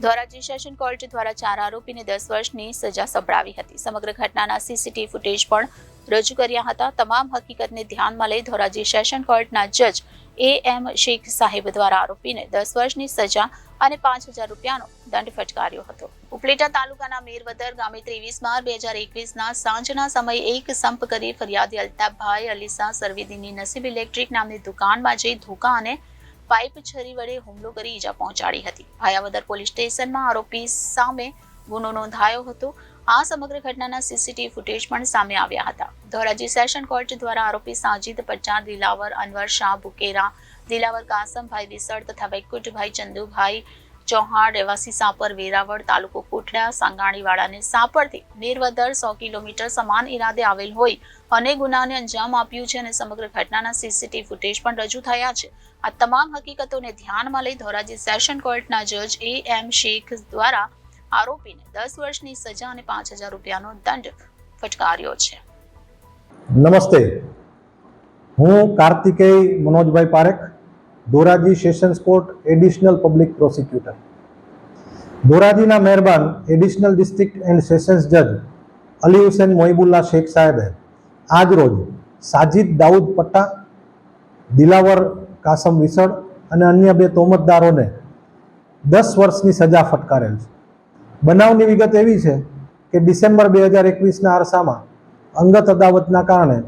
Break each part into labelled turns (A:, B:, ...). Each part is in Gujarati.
A: ધોરાજી સેશન કોર્ટ દ્વારા ચાર આરોપીને દસ વર્ષની સજા સંભળાવી હતી. સમગ્ર ઘટનાના સીસીટીવી ફૂટેજ પણ રજૂ કર્યા હતા. તમામ હકીકતને ધ્યાનમાં લઈ ધોરાજી સેશન કોર્ટના જજ એ એમ શેખ સાહેબ દ્વારા આરોપીને દસ વર્ષની સજા અને પાંચ હજાર રૂપિયાનો દંડ ફટકાર્યો હતો. ઉપલેટા તાલુકાના મેરવદર ગામે ત્રેવીસ બાર બે હજાર એકવીસના સાંજના સમયે એક સંપ કરી ફરિયાદી અલ્તાફભાઈ અલીસા સરવેદીની નસીબ ઇલેક્ટ્રિક નામની દુકાનમાં જઈ ધોકા અને પાઇપ છરી વડે હુમલો કરી ઈજા પહોંચાડી હતી. ભાયાવદર પોલીસ સ્ટેશનમાં આરોપી સામે ગુનો નોંધાયો હતો. આ સમગ્ર ઘટનાના સીસીટીવી ફૂટેજ પણ સામે આવ્યા હતા. ધોરાજી સેશન કોર્ટ દ્વારા આરોપી સાજીદ પચાર દિલાવર અનવર શાહ બુકેરા દિલાવર કાસમભાઈ વિસળ તથા વૈકુંઠભાઈ ચંદુભાઈ ચૌહાણ, રહેવાસી સાપર, વેરાવળ, તાલુકો કોટડા સાંગાણીવાડાને સાપરથી મેરવદર સો કિલોમીટર સમાન ઈરાદે આવેલ હોય અને ગુનાને અંજામ આપ્યું છે અને સમગ્ર ઘટનાના સીસીટીવી ફૂટેજ પણ રજૂ થયા છે. આ તમામ હકીકતોને ધ્યાનમાં લઈ ધોરાજી સેશન કોર્ટના જજ એ એમ શેખ દ્વારા આરોપીને દસ વર્ષની સજા અને પાંચ હજાર રૂપિયાનો દંડ ફટકાર્યો છે.
B: નમસ્તે. હું Kartikeya Manojbhai Parekh, Dhoraji sessions court additional public prosecutor. ધોરાજીના મહેરબાન એડિશનલ ડિસ્ટ્રિક્ટ એન્ડ સેશન્સ જજ અલી હુસેન મોહિબુલ્લા શેખ સાહેબે આજરોજ સાજિદ દાઉદ પટ્ટા, દિલાવર કાસમ વિસળ અને અન્ય બે તોમતદારોને દસ વર્ષની સજા ફટકારેલ છે. બનાવની વિગત એવી છે કે ડિસેમ્બર બે હજાર એકવીસના અરસામાં અંગત અદાવતના કારણે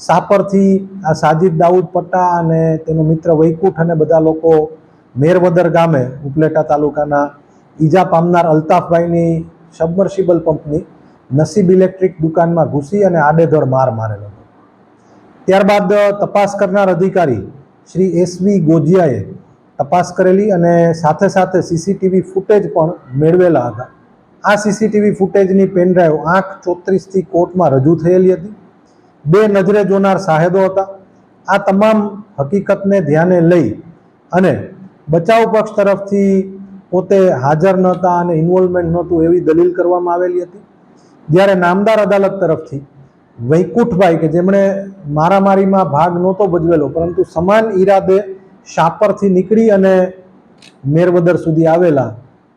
B: સાપરથી આ સાજિદ દાઉદ પટ્ટા અને તેનો મિત્ર વૈકુંઠ અને બધા લોકો મેરવદર ગામે ઉપલેટા તાલુકાના ઈજા પામનાર અલ્તાફભાઈની સબમર્સિબલ પંપની નસીબ ઇલેક્ટ્રિક દુકાનમાં ઘૂસી અને આડેધડ માર મારેલો ત્યારબાદ તપાસ કરનાર અધિકારી શ્રી એસવી ગોજિયાએ તપાસ કરેલી અને સાથે સાથે સીસીટીવી ફૂટેજ પણ મેળવેલા હતા. આ સીસીટીવી ફૂટેજની પેનડ્રાઈવ આંખ ચોત્રીસથી કોર્ટમાં રજૂ થયેલી હતી. બે નજરે જોનાર સાહેદો હતા. આ તમામ હકીકતને ધ્યાને લઈ અને બચાવ પક્ષ તરફથી પોતે હાજર નહોતા અને ઇન્વોલ્વમેન્ટ નહોતું એવી દલીલ કરવામાં આવેલી હતી. જ્યારે નામદાર અદાલત તરફથી વૈકુંઠભાઈ કે જેમણે મારામારીમાં ભાગ નહોતો ભજવેલો, પરંતુ સમાન ઈરાદે શાપરથી નીકળી અને મેરવદર સુધી આવેલા,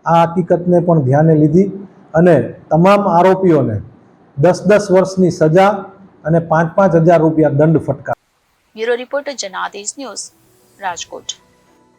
B: આ હકીકતને પણ ધ્યાને લીધી અને તમામ આરોપીઓને દસ દસ વર્ષની સજા અને પાંચ પાંચ હજાર રૂપિયા દંડ ફટકાર
A: bureau reporter Janadesh news, Rajkot.